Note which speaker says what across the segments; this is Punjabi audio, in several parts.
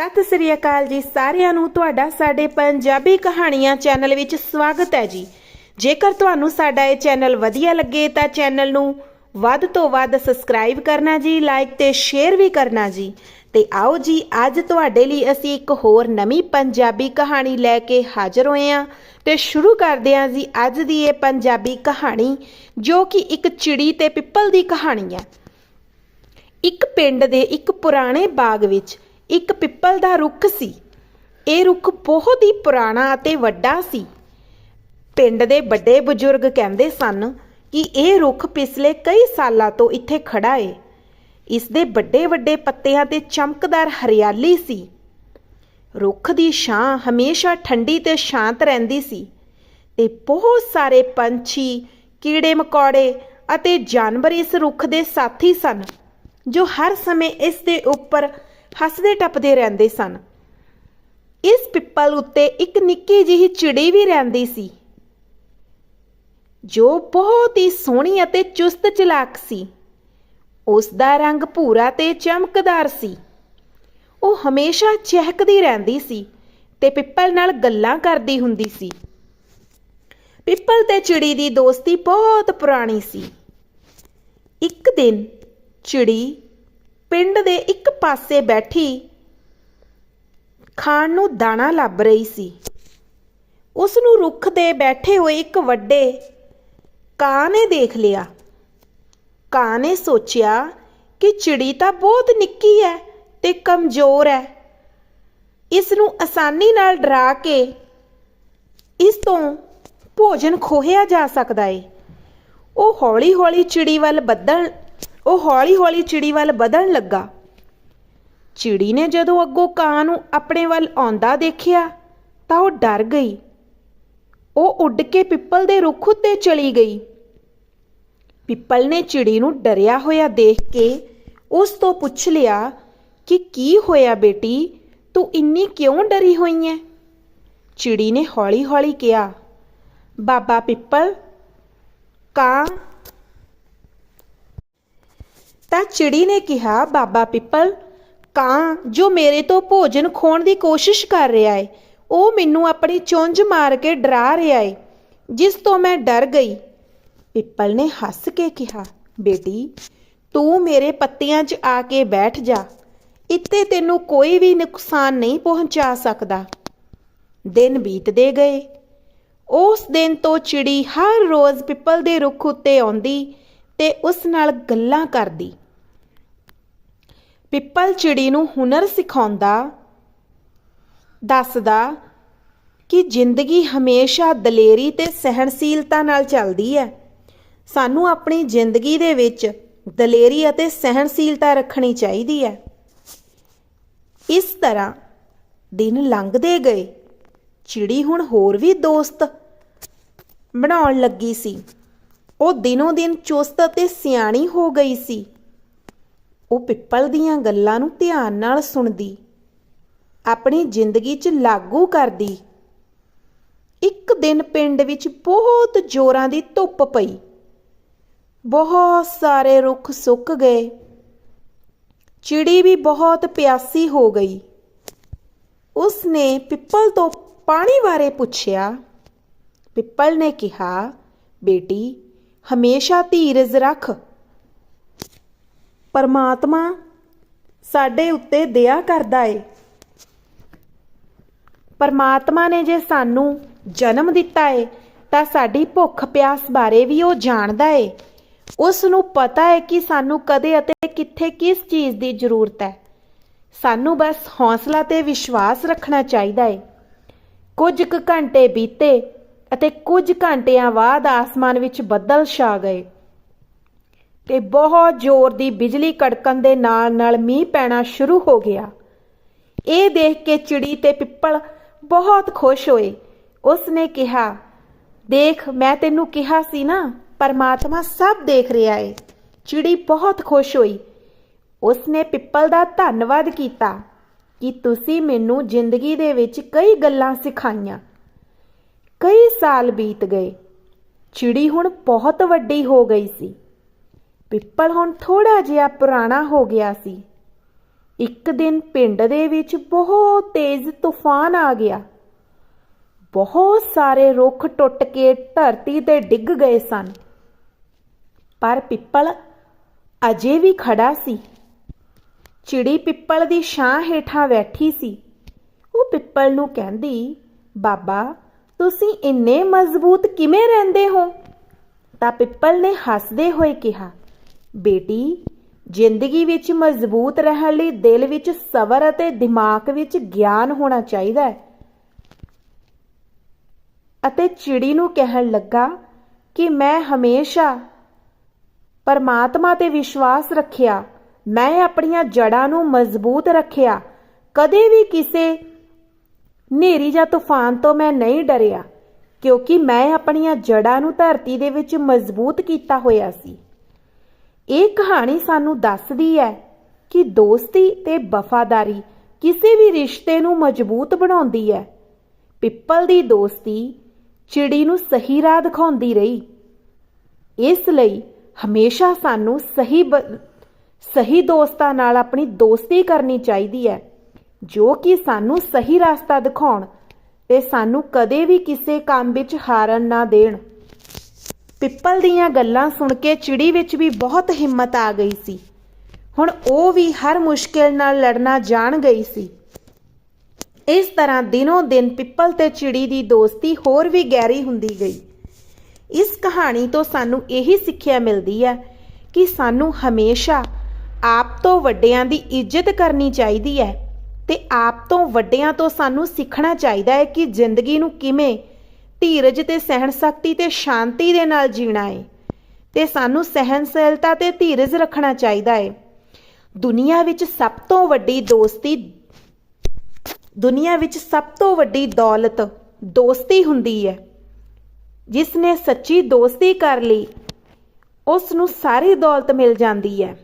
Speaker 1: ਸਤਿ ਸ੍ਰੀ ਅਕਾਲ ਜੀ ਸਾਰਿਆਂ ਨੂੰ। ਤੁਹਾਡਾ ਸਾਡੇ ਪੰਜਾਬੀ ਕਹਾਣੀਆਂ ਚੈਨਲ ਵਿੱਚ ਸਵਾਗਤ ਹੈ ਜੀ। ਜੇਕਰ ਤੁਹਾਨੂੰ ਸਾਡਾ ਇਹ ਚੈਨਲ ਵਧੀਆ ਲੱਗੇ ਤਾਂ ਚੈਨਲ ਨੂੰ ਵੱਧ ਤੋਂ ਵੱਧ ਸਬਸਕ੍ਰਾਈਬ ਕਰਨਾ ਜੀ, ਲਾਈਕ ਤੇ ਸ਼ੇਅਰ ਵੀ ਕਰਨਾ ਜੀ। ਤੇ ਆਓ ਜੀ, ਅੱਜ ਤੁਹਾਡੇ ਲਈ ਅਸੀਂ ਇੱਕ ਹੋਰ ਨਵੀਂ ਪੰਜਾਬੀ ਕਹਾਣੀ ਲੈ ਕੇ ਹਾਜ਼ਰ ਹੋਏ ਹਾਂ। ਤੇ ਸ਼ੁਰੂ ਕਰਦੇ ਹਾਂ ਜੀ ਅੱਜ ਦੀ ਇਹ ਪੰਜਾਬੀ ਕਹਾਣੀ, ਜੋ ਕਿ ਇੱਕ ਚਿੜੀ ਤੇ ਪਿੱਪਲ ਦੀ ਕਹਾਣੀ ਹੈ। ਇੱਕ ਪਿੰਡ ਦੇ ਇੱਕ ਪੁਰਾਣੇ ਬਾਗ ਵਿੱਚ ਇੱਕ ਪਿੱਪਲ ਦਾ ਰੁੱਖ ਸੀ। ਇਹ ਰੁੱਖ ਬਹੁਤ ਹੀ ਪੁਰਾਣਾ ਅਤੇ ਵੱਡਾ ਸੀ। ਪਿੰਡ ਦੇ ਵੱਡੇ ਬਜ਼ੁਰਗ ਕਹਿੰਦੇ ਸਨ ਕਿ ਇਹ ਰੁੱਖ ਪਿਛਲੇ ਕਈ ਸਾਲਾਂ ਤੋਂ ਇੱਥੇ ਖੜਾ ਏ। ਇਸ ਦੇ ਵੱਡੇ ਵੱਡੇ ਪੱਤਿਆਂ ਤੇ ਚਮਕਦਾਰ ਹਰਿਆਲੀ ਸੀ। ਰੁੱਖ ਦੀ ਛਾਂ ਹਮੇਸ਼ਾ ਠੰਡੀ ਤੇ ਸ਼ਾਂਤ ਰਹਿੰਦੀ ਸੀ ਤੇ ਬਹੁਤ ਸਾਰੇ ਪੰਛੀ, ਕੀੜੇ ਮਕੌੜੇ ਅਤੇ ਜਾਨਵਰ ਇਸ ਰੁੱਖ ਦੇ ਸਾਥੀ ਸਨ, ਜੋ ਹਰ ਸਮੇਂ ਇਸ ਦੇ ਉੱਪਰ ਹੱਸਦੇ ਟੱਪਦੇ ਰਹਿੰਦੇ ਸਨ। ਇਸ ਪਿੱਪਲ ਉੱਤੇ ਇੱਕ ਨਿੱਕੀ ਜਿਹੀ ਚਿੜੀ ਵੀ ਰਹਿੰਦੀ ਸੀ। ਜੋ ਬਹੁਤ ਹੀ ਸੋਹਣੀ ਅਤੇ ਚੁਸਤ ਚਲਾਕ ਸੀ। ਉਸ ਦਾ ਰੰਗ ਭੂਰਾ ਤੇ ਚਮਕਦਾਰ ਸੀ। ਉਹ ਹਮੇਸ਼ਾ ਚਹਿਕਦੀ ਰਹਿੰਦੀ ਸੀ ਤੇ ਪਿੱਪਲ ਨਾਲ ਗੱਲਾਂ ਕਰਦੀ ਹੁੰਦੀ ਸੀ। ਪਿੱਪਲ ਤੇ ਚਿੜੀ ਦੀ ਦੋਸਤੀ ਬਹੁਤ ਪੁਰਾਣੀ ਸੀ। ਇੱਕ ਦਿਨ ਚਿੜੀ ਪਿੰਡ ਦੇ ਇੱਕ ਪਾਸੇ ਬੈਠੀ ਖਾਣ ਨੂੰ ਦਾਣਾ ਲੱਭ ਰਹੀ ਸੀ। ਉਸ ਨੂੰ ਰੁੱਖ ਦੇ ਬੈਠੇ ਹੋਏ ਇੱਕ ਵੱਡੇ ਕਾਂ ਨੇ ਦੇਖ ਲਿਆ। ਕਾਂ ਨੇ ਸੋਚਿਆ ਕਿ ਚਿੜੀ ਤਾਂ ਬਹੁਤ ਨਿੱਕੀ ਹੈ ਤੇ ਕਮਜ਼ੋਰ ਹੈ। ਇਸ ਨੂੰ ਆਸਾਨੀ ਨਾਲ ਡਰਾ ਕੇ ਇਸ ਤੋਂ ਭੋਜਨ ਖੋਹਿਆ ਜਾ ਸਕਦਾ ਏ। ਉਹ ਹੌਲੀ-ਹੌਲੀ ਚਿੜੀ ਵੱਲ ਬੱਦਲ ਉਹ ਹੌਲੀ-ਹੌਲੀ ਚਿੜੀ ਵੱਲ ਵਧਣ ਲੱਗਾ। ਚਿੜੀ ਨੇ ਜਦੋਂ ਅੱਗੋਂ ਕਾਂ ਨੂੰ ਆਪਣੇ ਵੱਲ ਆਉਂਦਾ ਦੇਖਿਆ, ਤਾਂ ਉਹ ਡਰ ਗਈ। ਉਹ ਉੱਡ ਕੇ ਪਿੱਪਲ ਦੇ ਰੁੱਖ ਉੱਤੇ ਚਲੀ ਗਈ। ਪਿੱਪਲ ਨੇ ਚਿੜੀ ਨੂੰ ਡਰਿਆ ਹੋਇਆ ਦੇਖ ਕੇ ਉਸ ਤੋਂ ਪੁੱਛ ਲਿਆ ਕਿ ਕੀ ਹੋਇਆ ਬੇਟੀ, ਤੂੰ ਇੰਨੀ ਕਿਉਂ ਡਰੀ ਹੋਈ ਐ? ਚਿੜੀ ਨੇ ਹੌਲੀ-ਹੌਲੀ ਕਿਹਾ, ਬਾਬਾ ਪਿੱਪਲ, ਕਾਂ ਤਾਂ ਚਿੜੀ ਨੇ ਕਿਹਾ, ਬਾਬਾ ਪਿੱਪਲ, ਕਾਂ, ਜੋ ਮੇਰੇ ਤੋਂ ਭੋਜਨ ਖੋਣ ਦੀ ਕੋਸ਼ਿਸ਼ ਕਰ ਰਿਹਾ ਏ, ਉਹ ਮੈਨੂੰ ਆਪਣੀ ਚੁੰਝ ਮਾਰ ਕੇ ਡਰਾ ਰਿਹਾ ਏ, ਜਿਸ ਤੋਂ ਮੈਂ ਡਰ ਗਈ। ਪਿੱਪਲ ਨੇ ਹੱਸ ਕੇ ਕਿਹਾ, ਬੇਟੀ, ਤੂੰ ਮੇਰੇ ਪੱਤਿਆਂ 'ਚ ਆ ਕੇ ਬੈਠ ਜਾ, ਇੱਥੇ ਤੈਨੂੰ ਕੋਈ ਵੀ ਨੁਕਸਾਨ ਨਹੀਂ ਪਹੁੰਚਾ ਸਕਦਾ। ਦਿਨ ਬੀਤਦੇ ਗਏ। ਉਸ ਦਿਨ ਤੋਂ ਚਿੜੀ ਹਰ ਰੋਜ਼ ਪਿੱਪਲ ਦੇ ਰੁੱਖ ਉੱਤੇ ਆਉਂਦੀ ਤੇ ਉਸ ਨਾਲ ਗੱਲਾਂ ਕਰਦੀ। ਪਿੱਪਲ ਚਿੜੀ ਨੂੰ ਹੁਨਰ ਸਿਖਾਉਂਦਾ, ਦੱਸਦਾ ਕਿ ਜ਼ਿੰਦਗੀ ਹਮੇਸ਼ਾ ਦਲੇਰੀ ਤੇ ਸਹਿਣਸ਼ੀਲਤਾ ਨਾਲ ਚੱਲਦੀ ਹੈ। ਸਾਨੂੰ ਆਪਣੀ ਜ਼ਿੰਦਗੀ ਦੇ ਵਿੱਚ ਦਲੇਰੀ ਅਤੇ ਸਹਿਣਸ਼ੀਲਤਾ ਰੱਖਣੀ ਚਾਹੀਦੀ ਹੈ। ਇਸ ਤਰ੍ਹਾਂ ਦਿਨ ਲੰਘਦੇ ਗਏ। ਚਿੜੀ ਹੁਣ ਹੋਰ ਵੀ ਦੋਸਤ ਬਣਾਉਣ ਲੱਗੀ ਸੀ। ਉਹ ਦਿਨੋਂ ਦਿਨ ਚੁਸਤ ਅਤੇ ਸਿਆਣੀ ਹੋ ਗਈ ਸੀ। ਉਹ ਪਿੱਪਲ ਦੀਆਂ ਗੱਲਾਂ ਨੂੰ ਧਿਆਨ ਨਾਲ ਸੁਣਦੀ। ਆਪਣੀ ਜ਼ਿੰਦਗੀ 'ਚ ਲਾਗੂ ਕਰਦੀ। ਇੱਕ ਦਿਨ ਪਿੰਡ ਵਿੱਚ ਬਹੁਤ ਜ਼ੋਰਾਂ ਦੀ ਧੁੱਪ ਪਈ। ਬਹੁਤ ਸਾਰੇ ਰੁੱਖ ਸੁੱਕ ਗਏ। ਚਿੜੀ ਵੀ ਬਹੁਤ ਪਿਆਸੀ ਹੋ ਗਈ। ਉਸ ਨੇ ਪਿੱਪਲ ਤੋਂ ਪਾਣੀ ਬਾਰੇ ਪੁੱਛਿਆ। ਪਿੱਪਲ ਨੇ ਕਿਹਾ, ਬੇਟੀ, ਹਮੇਸ਼ਾ ਧੀਰਜ ਰੱਖ। ਪਰਮਾਤਮਾ ਸਾਡੇ ਉੱਤੇ ਦਇਆ ਕਰਦਾ ਏ। ਪਰਮਾਤਮਾ ਨੇ ਜੇ ਸਾਨੂੰ ਜਨਮ ਦਿੱਤਾ ਏ, ਤਾਂ ਸਾਡੀ ਭੁੱਖ ਪਿਆਸ ਬਾਰੇ ਵੀ ਉਹ ਜਾਣਦਾ ਏ। ਉਸ ਨੂੰ ਪਤਾ ਹੈ ਕਿ ਸਾਨੂੰ ਕਦੇ ਅਤੇ ਕਿੱਥੇ ਕਿਸ ਚੀਜ਼ ਦੀ ਜ਼ਰੂਰਤ ਹੈ। ਸਾਨੂੰ ਬਸ ਹੌਸਲਾ ਤੇ ਵਿਸ਼ਵਾਸ ਰੱਖਣਾ ਚਾਹੀਦਾ ਏ। ਕੁਝ ਕੁ ਘੰਟੇ ਬੀਤੇ ਅਤੇ ਕੁਝ ਘੰਟਿਆਂ ਬਾਅਦ ਆਸਮਾਨ ਵਿੱਚ ਬੱਦਲ ਛਾ ਗਏ। ਤੇ ਬਹੁਤ ਜ਼ੋਰ ਦੀ ਬਿਜਲੀ ਕੜਕਣ ਦੇ ਨਾਲ ਨਾਲ ਮੀਂਹ ਪੈਣਾ ਸ਼ੁਰੂ ਹੋ ਗਿਆ। ਇਹ ਦੇਖ ਕੇ ਚਿੜੀ ਤੇ ਪਿੱਪਲ ਬਹੁਤ ਖੁਸ਼ ਹੋਏ। ਉਸ ਨੇ ਕਿਹਾ, ਦੇਖ, ਮੈਂ ਤੈਨੂੰ ਕਿਹਾ ਸੀ ਨਾ, ਪਰਮਾਤਮਾ ਸਭ ਦੇਖ ਰਿਹਾ ਏ। ਚਿੜੀ ਬਹੁਤ ਖੁਸ਼ ਹੋਈ। ਉਸ ਨੇ ਪਿੱਪਲ ਦਾ ਧੰਨਵਾਦ ਕੀਤਾ ਕਿ ਤੁਸੀਂ ਮੈਨੂੰ ਜ਼ਿੰਦਗੀ ਦੇ ਵਿੱਚ ਕਈ ਗੱਲਾਂ ਸਿਖਾਈਆਂ। ਕਈ ਸਾਲ ਬੀਤ ਗਏ। ਚਿੜੀ ਹੁਣ ਬਹੁਤ ਵੱਡੀ ਹੋ ਗਈ ਸੀ। ਪਿੱਪਲ ਹੁਣ ਥੋੜਾ ਜਿਹਾ ਪੁਰਾਣਾ ਹੋ ਗਿਆ ਸੀ। ਇੱਕ ਦਿਨ ਪਿੰਡ ਦੇ ਵਿੱਚ ਬਹੁਤ ਤੇਜ਼ ਤੂਫਾਨ ਆ ਗਿਆ। ਬਹੁਤ ਸਾਰੇ ਰੁੱਖ ਟੁੱਟ ਕੇ ਧਰਤੀ ਤੇ ਡਿੱਗ ਗਏ ਸਨ। ਪਰ ਪਿੱਪਲ ਅਜੇ ਵੀ ਖੜਾ ਸੀ। ਚਿੜੀ ਪਿੱਪਲ ਦੀ ਛਾਂ ਹੇਠਾਂ ਬੈਠੀ ਸੀ। ਉਹ ਪਿੱਪਲ ਨੂੰ ਕਹਿੰਦੀ, ਬਾਬਾ, ਤੁਸੀਂ ਇੰਨੇ ਮਜ਼ਬੂਤ ਕਿਵੇਂ ਰਹਿੰਦੇ ਹੋ? ਤਾਂ ਪਿੱਪਲ ਨੇ ਹੱਸਦੇ ਹੋਏ ਕਿਹਾ ਬੇਟੀ, ਜ਼ਿੰਦਗੀ ਵਿੱਚ ਮਜ਼ਬੂਤ ਰਹਿਣ ਲਈ ਦਿਲ ਵਿੱਚ ਸਬਰ ਅਤੇ ਦਿਮਾਗ ਵਿੱਚ ਗਿਆਨ ਹੋਣਾ ਚਾਹੀਦਾ ਹੈ। ਅਤੇ ਚਿੜੀ ਨੂੰ ਕਹਿਣ ਲੱਗਾ ਕਿ ਮੈਂ ਹਮੇਸ਼ਾ ਪਰਮਾਤਮਾ ਤੇ ਵਿਸ਼ਵਾਸ ਰੱਖਿਆ, ਮੈਂ ਆਪਣੀਆਂ ਜੜਾਂ ਨੂੰ ਮਜ਼ਬੂਤ ਰੱਖਿਆ, ਕਦੇ ਵੀ ਕਿਸੇ ਹਨੇਰੀ ਜਾਂ ਤੂਫਾਨ ਤੋਂ ਮੈਂ ਨਹੀਂ ਡਰਿਆ, ਕਿਉਂਕਿ ਮੈਂ ਆਪਣੀਆਂ ਜੜਾਂ ਨੂੰ ਧਰਤੀ ਦੇ ਵਿੱਚ ਮਜ਼ਬੂਤ ਕੀਤਾ ਹੋਇਆ ਸੀ। ਇਹ ਕਹਾਣੀ ਸਾਨੂੰ ਦੱਸਦੀ ਹੈ ਕਿ ਦੋਸਤੀ ਤੇ ਵਫਾਦਾਰੀ ਕਿਸੇ ਵੀ ਰਿਸ਼ਤੇ ਨੂੰ ਮਜ਼ਬੂਤ ਬਣਾਉਂਦੀ ਹੈ। ਪਿੱਪਲ ਦੀ ਦੋਸਤੀ ਚਿੜੀ ਨੂੰ ਸਹੀ ਰਾਹ ਦਿਖਾਉਂਦੀ ਰਹੀ। ਇਸ ਲਈ ਹਮੇਸ਼ਾ ਸਾਨੂੰ ਸਹੀ ਬ- ਸਹੀ ਦੋਸਤਾਂ ਨਾਲ ਆਪਣੀ ਦੋਸਤੀ ਕਰਨੀ ਚਾਹੀਦੀ ਹੈ। ਜੋ ਕਿ ਸਾਨੂੰ ਸਹੀ ਰਸਤਾ ਦਿਖਾਉਣ ਤੇ ਸਾਨੂੰ ਕਦੇ ਵੀ ਕਿਸੇ ਕੰਮ ਵਿੱਚ ਹਾਰਨ ਨਾ ਦੇਣ। ਪਿੱਪਲ ਦੀਆਂ ਗੱਲਾਂ ਸੁਣ ਕੇ ਚਿੜੀ ਵਿੱਚ ਵੀ ਬਹੁਤ ਹਿੰਮਤ ਆ ਗਈ ਸੀ। ਹੁਣ ਉਹ ਵੀ ਹਰ ਮੁਸ਼ਕਿਲ ਨਾਲ ਲੜਨਾ ਜਾਣ ਗਈ ਸੀ। ਇਸ ਤਰ੍ਹਾਂ ਦਿਨੋਂ ਦਿਨ ਪਿੱਪਲ ਤੇ ਚਿੜੀ ਦੀ ਦੋਸਤੀ ਹੋਰ ਵੀ ਗਹਿਰੀ ਹੁੰਦੀ ਗਈ। ਇਸ ਕਹਾਣੀ ਤੋਂ ਸਾਨੂੰ ਇਹੀ ਸਿੱਖਿਆ ਮਿਲਦੀ ਹੈ ਕਿ ਸਾਨੂੰ ਹਮੇਸ਼ਾ ਆਪ ਤੋਂ ਵੱਡਿਆਂ ਦੀ ਇੱਜ਼ਤ ਕਰਨੀ ਚਾਹੀਦੀ ਹੈ ਤੇ ਆਪ ਤੋਂ ਵੱਡਿਆਂ ਤੋਂ ਸਾਨੂੰ ਸਿੱਖਣਾ ਚਾਹੀਦਾ ਹੈ ਕਿ ਜ਼ਿੰਦਗੀ ਨੂੰ ਕਿਵੇਂ ਧੀਰਜ ਤੇ ਸਹਿਣ ਸ਼ਕਤੀ ਤੇ ਸ਼ਾਂਤੀ ਦੇ ਨਾਲ ਜੀਣਾ ਹੈ ਤੇ ਸਾਨੂੰ ਸਹਿਨਸ਼ੀਲਤਾ ਤੇ ਧੀਰਜ ਰੱਖਣਾ ਚਾਹੀਦਾ ਹੈ ਦੁਨੀਆ ਵਿੱਚ ਸਭ ਤੋਂ ਵੱਡੀ ਦੋਸਤੀ, ਦੁਨੀਆ ਵਿੱਚ ਸਭ ਤੋਂ ਵੱਡੀ ਦੌਲਤ ਦੋਸਤੀ ਹੁੰਦੀ ਹੈ ਜਿਸ ਨੇ ਸੱਚੀ ਦੋਸਤੀ ਕਰ ਲਈ ਉਸ ਨੂੰ ਸਾਰੀ ਦੌਲਤ ਮਿਲ ਜਾਂਦੀ ਹੈ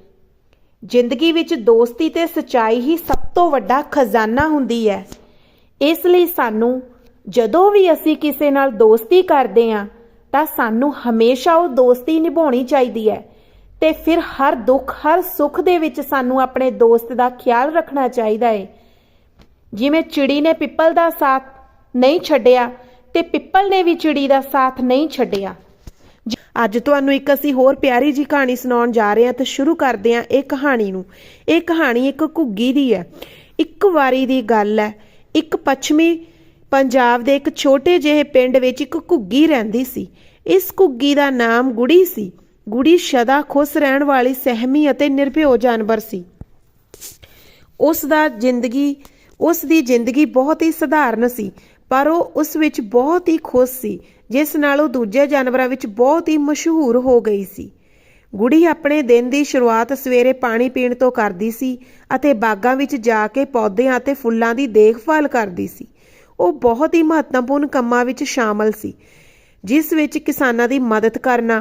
Speaker 1: ਜ਼ਿੰਦਗੀ ਵਿੱਚ ਦੋਸਤੀ ਤੇ ਸਚਾਈ ਹੀ ਸਭ ਤੋਂ ਵੱਡਾ ਖਜ਼ਾਨਾ ਹੁੰਦੀ ਹੈ ਇਸ ਲਈ ਸਾਨੂੰ ਜਦੋਂ ਵੀ ਅਸੀਂ ਕਿਸੇ ਨਾਲ ਦੋਸਤੀ ਕਰਦੇ ਹਾਂ, ਤਾਂ ਸਾਨੂੰ ਹਮੇਸ਼ਾ ਉਹ ਦੋਸਤੀ ਨਿਭਾਉਣੀ ਚਾਹੀਦੀ ਹੈ ਤੇ ਫਿਰ ਹਰ ਦੁੱਖ, ਹਰ ਸੁੱਖ ਦੇ ਵਿੱਚ ਸਾਨੂੰ ਆਪਣੇ ਦੋਸਤ ਦਾ ਖਿਆਲ ਰੱਖਣਾ ਚਾਹੀਦਾ ਹੈ। ਜਿਵੇਂ ਚਿੜੀ ਨੇ ਪਿੱਪਲ ਦਾ ਸਾਥ ਨਹੀਂ ਛੱਡਿਆ ਤੇ ਪਿੱਪਲ ਨੇ ਵੀ ਚਿੜੀ ਦਾ ਸਾਥ ਨਹੀਂ ਛੱਡਿਆ। ਅੱਜ ਤੁਹਾਨੂੰ ਇੱਕ ਅਸੀਂ ਹੋਰ ਪਿਆਰੀ ਜੀ ਕਹਾਣੀ ਸੁਣਾਉਣ ਜਾ ਰਹੇ ਹਾਂ ਤੇ ਸ਼ੁਰੂ ਕਰਦੇ ਹਾਂ ਇਹ ਕਹਾਣੀ ਨੂੰ। ਇਹ ਕਹਾਣੀ ਇੱਕ ਘੁੱਗੀ ਦੀ ਹੈ। ਇੱਕ ਵਾਰੀ ਦੀ ਗੱਲ ਹੈ। ਇੱਕ ਪੱਛਮੀ ਪੰਜਾਬ ਦੇ ਇੱਕ ਛੋਟੇ ਜਿਹੇ ਪਿੰਡ ਵਿੱਚ ਇੱਕ ਘੁੱਗੀ ਰਹਿੰਦੀ ਸੀ। ਇਸ ਘੁੱਗੀ ਦਾ ਨਾਮ ਗੁੜੀ ਸੀ। ਗੁੜੀ ਸਦਾ ਖੁਸ਼ ਰਹਿਣ ਵਾਲੀ, ਸਹਿਮੀ ਅਤੇ ਨਿਰਭਿਓ ਜਾਨਵਰ ਸੀ। ਉਸ ਦਾ ਜ਼ਿੰਦਗੀ, ਉਸ ਦੀ ਜ਼ਿੰਦਗੀ ਬਹੁਤ ਹੀ ਸਧਾਰਨ ਸੀ, ਪਰ ਉਹ ਉਸ ਵਿੱਚ ਬਹੁਤ ਹੀ ਖੁਸ਼ ਸੀ, ਜਿਸ ਨਾਲ ਉਹ ਦੂਜੇ ਜਾਨਵਰਾਂ ਵਿੱਚ ਬਹੁਤ ਹੀ ਮਸ਼ਹੂਰ ਹੋ ਗਈ ਸੀ। ਗੁੜੀ ਆਪਣੇ ਦਿਨ ਦੀ ਸ਼ੁਰੂਆਤ ਸਵੇਰੇ ਪਾਣੀ ਪੀਣ ਤੋਂ ਕਰਦੀ ਸੀ ਅਤੇ ਬਾਗਾਂ ਵਿੱਚ ਜਾ ਕੇ ਪੌਦਿਆਂ ਅਤੇ ਫੁੱਲਾਂ ਦੀ ਦੇਖਭਾਲ ਕਰਦੀ ਸੀ। ਉਹ ਬਹੁਤ ਹੀ ਮਹੱਤਵਪੂਰਨ ਕੰਮਾਂ ਵਿੱਚ ਸ਼ਾਮਲ ਸੀ, ਜਿਸ ਵਿੱਚ ਕਿਸਾਨਾਂ ਦੀ ਮਦਦ ਕਰਨਾ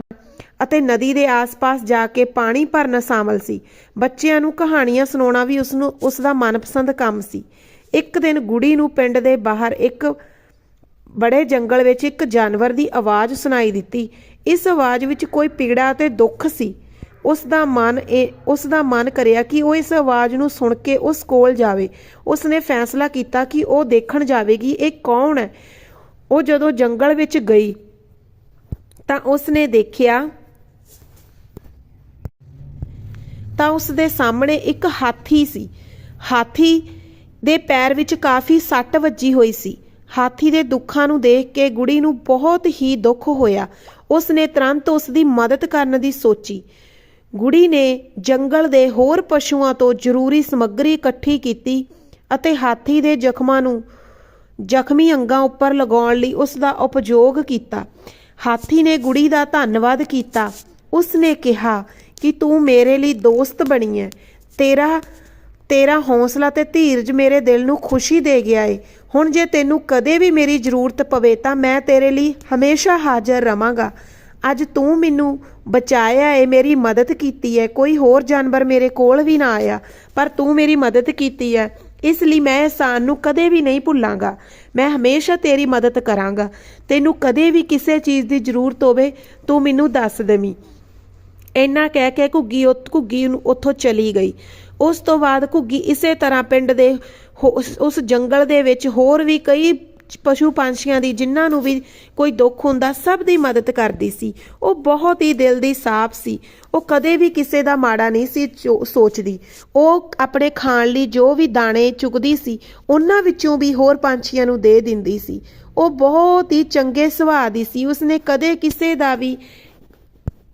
Speaker 1: ਅਤੇ ਨਦੀ ਦੇ ਆਸ-ਪਾਸ ਜਾ ਕੇ ਪਾਣੀ ਭਰਨਾ ਸ਼ਾਮਲ ਸੀ। ਬੱਚਿਆਂ ਨੂੰ ਕਹਾਣੀਆਂ ਸੁਣਾਉਣਾ ਵੀ ਉਸ ਨੂੰ, ਉਸ ਦਾ ਮਨਪਸੰਦ ਕੰਮ ਸੀ। ਇੱਕ ਦਿਨ ਗੁੜੀ ਨੂੰ ਪਿੰਡ ਦੇ ਬਾਹਰ ਇੱਕ ਬੜੇ ਜੰਗਲ ਵਿੱਚ ਇੱਕ ਜਾਨਵਰ ਦੀ ਆਵਾਜ਼ ਸੁਣਾਈ ਦਿੱਤੀ। ਇਸ ਆਵਾਜ਼ ਵਿੱਚ ਕੋਈ ਪੀੜਾ ਅਤੇ ਦੁੱਖ ਸੀ। ਉਸ ਦਾ ਮਨ ਇਹ ਉਸ ਦਾ ਮਨ ਕਰਿਆ ਕਿ ਉਹ ਇਸ ਆਵਾਜ਼ ਨੂੰ ਸੁਣ ਕੇ ਉਸ ਕੋਲ ਜਾਵੇ। ਉਸ ਨੇ ਫੈਸਲਾ ਕੀਤਾ ਕਿ ਉਹ ਦੇਖਣ ਜਾਵੇਗੀ, ਇਹ ਕੌਣ ਹੈ? ਉਹ ਜਦੋਂ ਜੰਗਲ ਵਿੱਚ ਗਈ ਤਾਂ ਉਸ ਨੇ ਦੇਖਿਆ ਤਾਂ ਉਸ ਦੇ ਸਾਹਮਣੇ ਇੱਕ ਹਾਥੀ ਸੀ। ਹਾਥੀ ਦੇ ਪੈਰ ਵਿੱਚ ਕਾਫੀ ਸੱਟ ਵੱਜੀ ਹੋਈ ਸੀ। ਹਾਥੀ ਦੇ ਦੁੱਖਾਂ ਨੂੰ ਦੇਖ ਕੇ ਗੁੜੀ ਨੂੰ ਬਹੁਤ ਹੀ ਦੁੱਖ ਹੋਇਆ। ਉਸ ਨੇ ਤੁਰੰਤ ਉਸ ਦੀ ਮਦਦ ਕਰਨ ਦੀ ਸੋਚੀ। ਗੁੜੀ ਨੇ ਜੰਗਲ ਦੇ ਹੋਰ ਪਸ਼ੂਆਂ ਤੋਂ ਜ਼ਰੂਰੀ ਸਮੱਗਰੀ ਇਕੱਠੀ ਕੀਤੀ ਅਤੇ ਹਾਥੀ ਦੇ ਜ਼ਖਮਾਂ ਨੂੰ ਜ਼ਖਮੀ ਅੰਗਾਂ ਉੱਪਰ ਲਗਾਉਣ ਲਈ ਉਸ ਦਾ ਉਪਯੋਗ ਕੀਤਾ। ਹਾਥੀ ਨੇ ਗੁੜੀ ਦਾ ਧੰਨਵਾਦ ਕੀਤਾ। ਉਸ ਨੇ ਕਿਹਾ ਕਿ ਤੂੰ ਮੇਰੇ ਲਈ ਦੋਸਤ ਬਣੀ ਹੈ ਤੇਰਾ ਤੇਰਾ ਹੌਸਲਾ ਤੇ ਧੀਰਜ ਮੇਰੇ ਦਿਲ ਨੂੰ ਖੁਸ਼ੀ ਦੇ ਗਿਆ ਏ। ਹੁਣ ਜੇ ਤੈਨੂੰ ਕਦੇ ਵੀ ਮੇਰੀ ਜ਼ਰੂਰਤ ਪਵੇ ਤਾਂ ਮੈਂ ਤੇਰੇ ਲਈ ਹਮੇਸ਼ਾ ਹਾਜ਼ਰ ਰਵਾਂਗਾ। ਅੱਜ ਤੂੰ ਮੈਨੂੰ ਬਚਾਇਆ ਏ, ਮੇਰੀ ਮਦਦ ਕੀਤੀ ਹੈ ਕੋਈ ਹੋਰ ਜਾਨਵਰ ਮੇਰੇ ਕੋਲ ਵੀ ਨਾ ਆਇਆ, ਪਰ ਤੂੰ ਮੇਰੀ ਮਦਦ ਕੀਤੀ ਹੈ ਇਸ ਲਈ ਮੈਂ ਅਹਿਸਾਨ ਨੂੰ ਕਦੇ ਵੀ ਨਹੀਂ ਭੁੱਲਾਂਗਾ। ਮੈਂ ਹਮੇਸ਼ਾ ਤੇਰੀ ਮਦਦ ਕਰਾਂਗਾ। ਤੈਨੂੰ ਕਦੇ ਵੀ ਕਿਸੇ ਚੀਜ਼ ਦੀ ਜ਼ਰੂਰਤ ਹੋਵੇ, ਤੂੰ ਮੈਨੂੰ ਦੱਸ ਦੇਵੀਂ। ਇੰਨਾ ਕਹਿ ਕੇ ਘੁੱਗੀ ਉਹ ਘੁੱਗੀ ਨੂੰ ਉੱਥੋਂ ਚਲੀ ਗਈ। ਉਸ ਤੋਂ ਬਾਅਦ ਘੁੱਗੀ ਇਸੇ ਤਰ੍ਹਾਂ ਪਿੰਡ ਦੇ ਉਸ ਜੰਗਲ ਦੇ ਵਿੱਚ ਹੋਰ ਵੀ ਕਈ ਪਸ਼ੂ ਪੰਛੀਆਂ ਦੀ ਜਿਨ੍ਹਾਂ ਨੂੰ ਵੀ ਕੋਈ ਦੁੱਖ ਹੁੰਦਾ ਸਭ ਦੀ ਮਦਦ ਕਰਦੀ ਸੀ। ਉਹ ਬਹੁਤ ਹੀ ਦਿਲ ਦੀ ਸਾਫ਼ ਸੀ। ਉਹ ਕਦੇ ਵੀ ਕਿਸੇ ਦਾ ਮਾੜਾ ਨਹੀਂ ਸੀ ਸੋਚਦੀ। ਉਹ ਆਪਣੇ ਖਾਣ ਲਈ ਜੋ ਵੀ ਦਾਣੇ ਚੁਗਦੀ ਸੀ, ਉਹਨਾਂ ਵਿੱਚੋਂ ਵੀ ਹੋਰ ਪੰਛੀਆਂ ਨੂੰ ਦੇ ਦਿੰਦੀ ਸੀ। ਉਹ ਬਹੁਤ ਹੀ ਚੰਗੇ ਸੁਭਾਅ ਦੀ ਸੀ। ਉਸਨੇ ਕਦੇ ਕਿਸੇ ਦਾ ਵੀ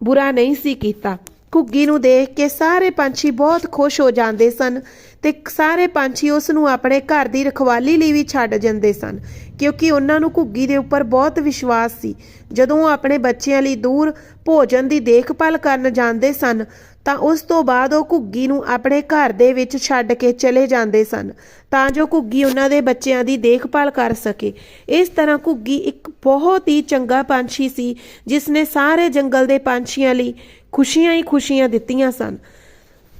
Speaker 1: ਬੁਰਾ ਨਹੀਂ ਸੀ ਕੀਤਾ। ਘੁੱਗੀ ਨੂੰ ਦੇਖ ਕੇ ਸਾਰੇ ਪੰਛੀ ਬਹੁਤ ਖੁਸ਼ ਹੋ ਜਾਂਦੇ ਸਨ। ਤੇ ਸਾਰੇ ਪੰਛੀ ਉਸ ਨੂੰ ਆਪਣੇ ਘਰ ਦੀ ਰਖਵਾਲੀ ਲਈ ਵੀ ਛੱਡ ਜਾਂਦੇ ਸਨ, ਕਿਉਂਕਿ ਉਹਨਾਂ ਨੂੰ ਘੁੱਗੀ ਦੇ ਉੱਪਰ ਬਹੁਤ ਵਿਸ਼ਵਾਸ ਸੀ। ਜਦੋਂ ਉਹ ਆਪਣੇ ਬੱਚਿਆਂ ਲਈ ਦੂਰ ਭੋਜਨ ਦੀ ਦੇਖਭਾਲ ਕਰਨ ਜਾਂਦੇ ਸਨ, ਤਾਂ ਉਸ ਤੋਂ ਬਾਅਦ ਉਹ ਘੁੱਗੀ ਨੂੰ ਆਪਣੇ ਘਰ ਦੇ ਵਿੱਚ ਛੱਡ ਕੇ ਚਲੇ ਜਾਂਦੇ ਸਨ, ਤਾਂ ਜੋ ਘੁੱਗੀ ਉਹਨਾਂ ਦੇ ਬੱਚਿਆਂ ਦੀ ਦੇਖਭਾਲ ਕਰ ਸਕੇ। ਇਸ ਤਰ੍ਹਾਂ ਘੁੱਗੀ ਇੱਕ ਬਹੁਤ ਹੀ ਚੰਗਾ ਪੰਛੀ ਸੀ ਜਿਸ ਨੇ ਸਾਰੇ ਜੰਗਲ ਦੇ ਪੰਛੀਆਂ ਲਈ ਖੁਸ਼ੀਆਂ ਹੀ ਖੁਸ਼ੀਆਂ ਦਿੱਤੀਆਂ ਸਨ।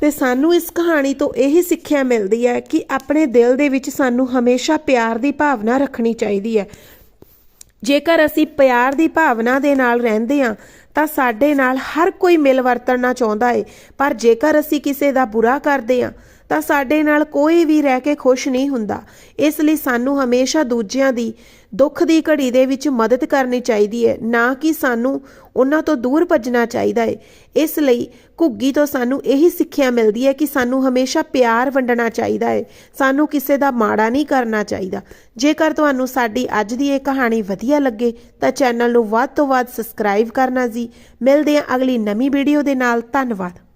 Speaker 1: ਤੇ ਸਾਨੂੰ ਇਸ ਕਹਾਣੀ ਤੋਂ ਇਹੀ ਸਿੱਖਿਆ ਮਿਲਦੀ ਹੈ ਕਿ ਆਪਣੇ ਦਿਲ ਦੇ ਵਿੱਚ ਸਾਨੂੰ ਹਮੇਸ਼ਾ ਪਿਆਰ ਦੀ ਭਾਵਨਾ ਰੱਖਣੀ ਚਾਹੀਦੀ ਹੈ। ਜੇਕਰ ਅਸੀਂ ਪਿਆਰ ਦੀ ਭਾਵਨਾ ਦੇ ਨਾਲ ਰਹਿੰਦੇ ਹਾਂ, ਤਾਂ ਸਾਡੇ ਨਾਲ ਹਰ ਕੋਈ ਮਿਲ ਵਰਤਣਾ ਚਾਹੁੰਦਾ ਏ। ਪਰ ਜੇਕਰ ਅਸੀਂ ਕਿਸੇ ਦਾ ਬੁਰਾ ਕਰਦੇ ਹਾਂ, ਤਾਂ ਸਾਡੇ ਨਾਲ ਕੋਈ ਵੀ ਰਹਿ ਕੇ ਖੁਸ਼ ਨਹੀਂ ਹੁੰਦਾ। ਇਸ ਲਈ ਸਾਨੂੰ ਹਮੇਸ਼ਾ ਦੂਜਿਆਂ ਦੀ ਦੁੱਖ ਦੀ ਘੜੀ ਦੇ ਵਿੱਚ ਮਦਦ ਕਰਨੀ ਚਾਹੀਦੀ ਹੈ, ਨਾ ਕਿ ਸਾਨੂੰ ਉਹਨਾਂ ਤੋਂ ਦੂਰ ਭੱਜਣਾ ਚਾਹੀਦਾ ਹੈ। ਇਸ ਲਈ ਘੁੱਗੀ ਤੋਂ ਸਾਨੂੰ ਇਹੀ ਸਿੱਖਿਆ ਮਿਲਦੀ ਹੈ ਕਿ ਸਾਨੂੰ ਹਮੇਸ਼ਾ ਪਿਆਰ ਵੰਡਣਾ ਚਾਹੀਦਾ ਹੈ। ਸਾਨੂੰ ਕਿਸੇ ਦਾ ਮਾੜਾ ਨਹੀਂ ਕਰਨਾ ਚਾਹੀਦਾ। ਜੇਕਰ ਤੁਹਾਨੂੰ ਸਾਡੀ ਅੱਜ ਦੀ ਇਹ ਕਹਾਣੀ ਵਧੀਆ ਲੱਗੇ, ਤਾਂ ਚੈਨਲ ਨੂੰ ਵੱਧ ਤੋਂ ਵੱਧ ਸਬਸਕ੍ਰਾਈਬ ਕਰਨਾ ਜੀ। ਮਿਲਦੇ ਹਾਂ ਅਗਲੀ ਨਵੀਂ ਵੀਡੀਓ ਦੇ ਨਾਲ। ਧੰਨਵਾਦ।